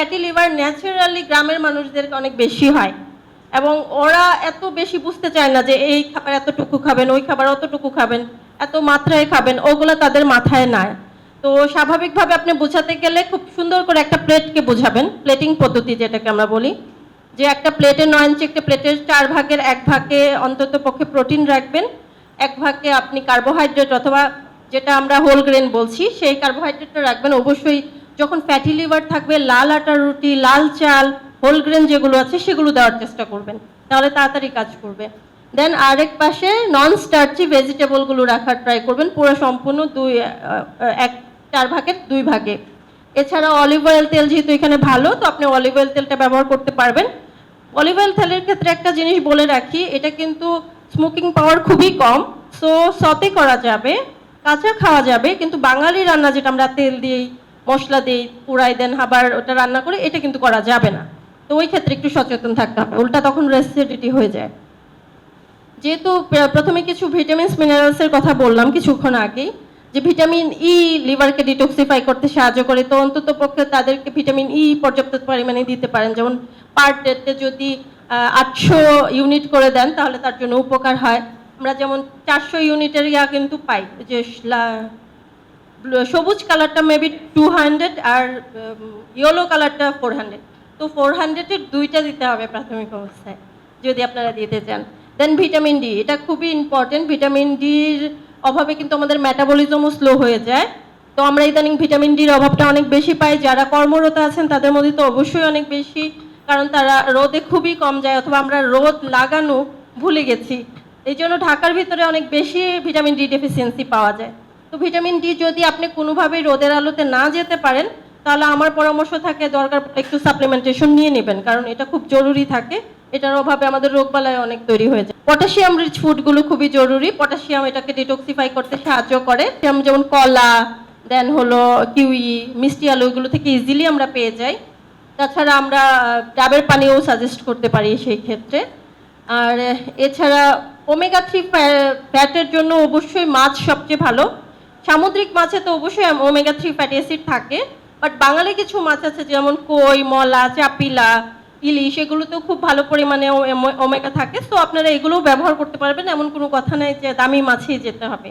Fatty liver naturally গ্রামের মানুষদের অনেক বেশি হয়। এবং ওরা এত বেশি বুঝতে চায় না যে এই খাবার এতটুকু খাবেন, ওই খাবার অতটুকু খাবেন, এত মাত্রায় খাবেন, ওগুলো তাদের মাথায় নাই তো স্বাভাবিকভাবে আপনি বোঝাতে গেলে খুব সুন্দর করে একটা প্লেটকে বোঝাবেন প্লেটিং পদ্ধতি যেটাকে আমরা বলি। যে একটা প্লেটে নয় ইঞ্চি, একটা প্লেটের চার ভাগের এক ভাগে অন্তত পক্ষে প্রোটিন রাখবেন। এক ভাগে আপনি কার্বোহাইড্রেট অথবা যেটা আমরা হোল গ্রেন বলছি, সেই কার্বোহাইড্রেটটা রাখবেন। অবশ্যই যখন ফ্যাটি লিভার থাকবে, লাল আটার রুটি, লাল চাল হোল গ্রেন যেগুলো আছে, সেগুলো দেওয়ার চেষ্টা করবেন। তাহলে তাড়াতাড়ি কাজ করবে। দেন আরেক পাশে নন স্টার্চি ভেজিটেবলগুলো রাখার ট্রাই করবেন, পুরো সম্পূর্ণ দুই এক, চার ভাগের দুই ভাগে। এছাড়া অলিভ অয়েল তেল যেহেতু এখানে ভালো, তো আপনি অলিভ অয়েল তেলটা ব্যবহার করতে পারবেন। অলিভ অয়েল তেলের ক্ষেত্রে একটা জিনিস বলে রাখি, এটা কিন্তু স্মোকিং পাওয়ার খুবই কম সো সতে করা যাবে, কাঁচা খাওয়া যাবে, কিন্তু বাঙালি রান্না যেটা আমরা তেল দিই মশলা দিই পুরাই দেন, আবার ওটা রান্না করে, এটা কিন্তু করা যাবে না। তো ওই ক্ষেত্রে একটু সচেতন থাকতে হবে, উল্টা তখন রেসিডিটি হয়ে যায়। যেহেতু প্রথমে কিছু ভিটামিনস মিনারেলসের কথা বললাম কিছুক্ষণ আগেই, যে ভিটামিন ই লিভারকে ডিটক্সিফাই করতে সাহায্য করে, তো অন্তত পক্ষে তাদেরকে ভিটামিন ই পর্যাপ্ত পরিমাণে দিতে পারেন। যেমন পার ডেতে যদি আটশো ইউনিট করে দেন, তাহলে তার জন্য উপকার হয়। আমরা যেমন চারশো ইউনিটের ইয়া কিন্তু পাই, যে সবুজ কালারটা মেবি টু হান্ড্রেড আর ইয়েলো কালারটা ফোর হান্ড্রেড তো ফোর হান্ড্রেডের দুইটা দিতে হবে প্রাথমিক অবস্থায়, যদি আপনারা দিতে চান। দেন ভিটামিন ডি এটা খুবই ইম্পর্টেন্ট ভিটামিন ডির অভাবে কিন্তু আমাদের মেটাবলিজমও স্লো হয়ে যায়। তো আমরা ইদানিং ভিটামিন ডির অভাবটা অনেক বেশি পাই। যারা কর্মরত আছেন, তাদের মধ্যে তো অবশ্যই অনেক বেশি, কারণ তারা রোদে খুবই কম যায় অথবা আমরা রোদ লাগানো ভুলে গেছি। এই জন্য ঢাকার ভিতরে অনেক বেশি ভিটামিন ডি ডেফিসিয়েন্সি পাওয়া যায়। তো ভিটামিন ডি যদি আপনি কোনোভাবেই রোদের আলোতে না যেতে পারেন, তাহলে আমার পরামর্শ থাকে দরকার একটু সাপ্লিমেন্টেশন নিয়ে নেবেন, কারণ এটা খুব জরুরি থাকে। এটার অভাবে আমাদের রোগবালাই অনেক তৈরি হয়ে যায়। পটাশিয়াম রিচ ফুডগুলো খুবই জরুরি। পটাশিয়াম এটাকে ডিটক্সিফাই করতে সাহায্য করে। যেমন কলা দেন হলো কিউই মিষ্টি আলু, এগুলো থেকে ইজিলি আমরা পেয়ে যাই। তাছাড়া আমরা ডাবের পানিও সাজেস্ট করতে পারি সেই ক্ষেত্রে। আর এছাড়া ওমেগা থ্রি ফ্যাটের জন্য অবশ্যই মাছ সবচেয়ে ভালো। সামুদ্রিক মাছে তো অবশ্যই ওমেগা থ্রি ফ্যাটি অ্যাসিড থাকে বাট বাঙালি কিছু মাছ আছে যেমন কই, মলা, চাপিলা, ইলিশ, এগুলোতেও খুব ভালো পরিমাণে ওমেগা থাকে তো আপনারা এগুলোও ব্যবহার করতে পারবেন, এমন কোনো কথা নাই যে দামি মাছেই যেতে হবে।